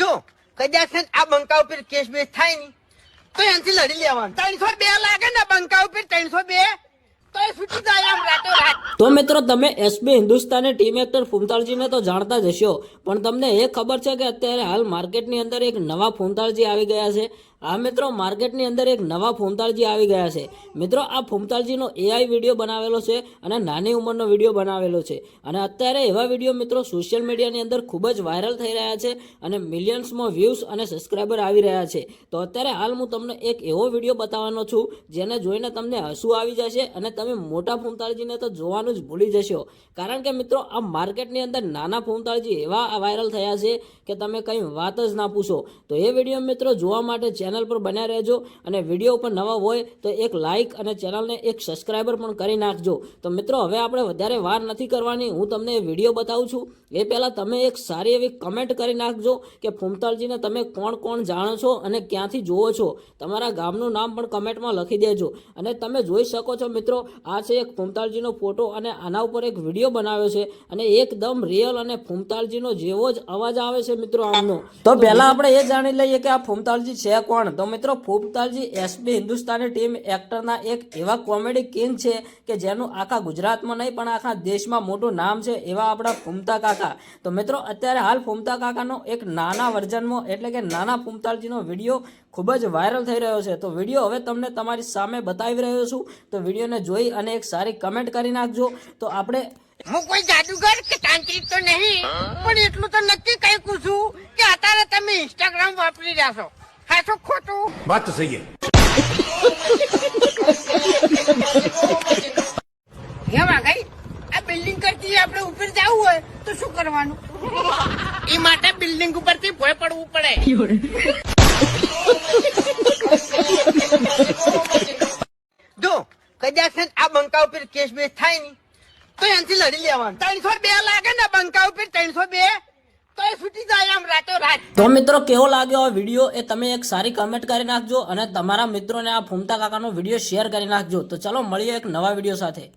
જો, કદાચ આ બંકા ઉપર કેસ બેસ થાય ને તો એનાથી લડી લેવાનું. ત્રણસો બે લાગે ને બંકા ઉપર ત્રણસો બે. તો મિત્રો તમે એસબી હિન્દુસ્તાની ટીમ એક્ટર ફૂમતાળજીને તો જાણતા જ હશો. પણ તમને એ ખબર છે કે અત્યારે હાલ માર્કેટની અંદર એક નવા ફૂમતાળજી આવી ગયા છે. આ મિત્રો, માર્કેટની અંદર એક નવા ફૂમતાળજી આવી ગયા છે. મિત્રો, આ ફૂમતાળજીનો એઆઈ વીડિયો બનાવેલો છે અને નાની ઉંમરનો વીડિયો બનાવેલો છે. અને અત્યારે એવા વીડિયો મિત્રો સોશિયલ મીડિયાની અંદર ખૂબ જ વાયરલ થઈ રહ્યા છે અને મિલિયન્સમાં વ્યૂઝ અને સબસ્ક્રાઈબર આવી રહ્યા છે. તો અત્યારે હાલ હું તમને એક એવો વીડિયો બતાવવાનો છું, જેને જોઈને તમને હસવું આવી જશે અને તમે મોટા ફૂમતાળજીને તો જોવાનું જ ભૂલી જશો. કારણ કે મિત્રો, આ માર્કેટની અંદર નાના ફૂમતાળજી એવા વાયરલ થયા છે કે તમે કંઈ વાત જ ના પૂછો. તો એ વીડિયો મિત્રો જોવા માટે ચેનલ પર બન્યા રહેજો અને વીડિયો ઉપર નવા હોય તો એક લાઇક અને ચેનલને એક સબસ્ક્રાઈબર પણ કરી નાખજો. તો મિત્રો, હવે આપણે વધારે વાર નથી કરવાની. હું તમને વીડિયો બતાવું છું. એ પહેલાં તમે એક સારી એવી કમેન્ટ કરી નાખજો કે ફૂમતાળજીને તમે કોણ કોણ જાણો છો અને ક્યાંથી જુઓ છો. તમારા ગામનું નામ પણ કમેન્ટમાં લખી દેજો. અને તમે જોઈ શકો છો મિત્રો, આ છે એક ફૂમતાળજીનો ફોટો અને આના ઉપર એક વીડિયો બનાવ્યો છે. અને એકદમ રિયલ અને ફૂમતાળજીનો જેવો જ અવાજ આવે છે મિત્રો આમનો. તો પહેલાં આપણે એ જાણી લઈએ કે આ ફૂમતાળજી છે કોણ? તો મિત્રો ફૂમતાળજી એસબી હિન્દુસ્તાની ટીમ એક્ટરના એક એવા કોમેડી કિંગ છે કે જેનું આખા ગુજરાતમાં નહીં પણ આખા દેશમાં મોટું નામ છે એવા આપણા ફૂમતા કાકા. તો મિત્રો અત્યારે હાલ ફૂમતા કાકાનો એક નાના વર્ઝનમાં એટલે કે નાના ફૂમતાલજીનો વીડિયો ખૂબ જ વાયરલ થઈ રહ્યો છે. તો વીડિયો હવે તમને તમારી સામે બતાવી રહ્યો છું. તો વિડીયોને જોઈ અને એક સારી કમેન્ટ કરી નાખજો. તો આપણે હું કોઈ જાદુગર કે તાંત્રિક તો નહીં પણ એટલું તો નક્કી કહી છું કે અત્યારે તમે ઇન્સ્ટાગ્રામ વાપરી રહ્યા છો. પાછું ખોટું વાત તો સહી હેમાં કઈ આ બિલ્ડિંગ કરતી આપણે ઉપર જવું હોય તો શું કરવાનું? એ માટે બિલ્ડિંગ ઉપરથી ભોય પડવું પડે. જો કદાચ આ બંકા ઉપર કેસ બેસ થાય ને તો એનાથી લડી લેવાનું. ત્રણસો બે લાગે ને બંકા ઉપર ત્રણસો બે? તો મિત્રો, કેવો લાગ્યો આ વીડિયો? એ તમે એક સારી કમેન્ટ કરી નાખજો અને તમારા મિત્રોને આ ફૂમતા કાકાનો વીડિયો શેર કરી નાખજો. તો ચલો, મળીએ એક નવા વીડિયો સાથે.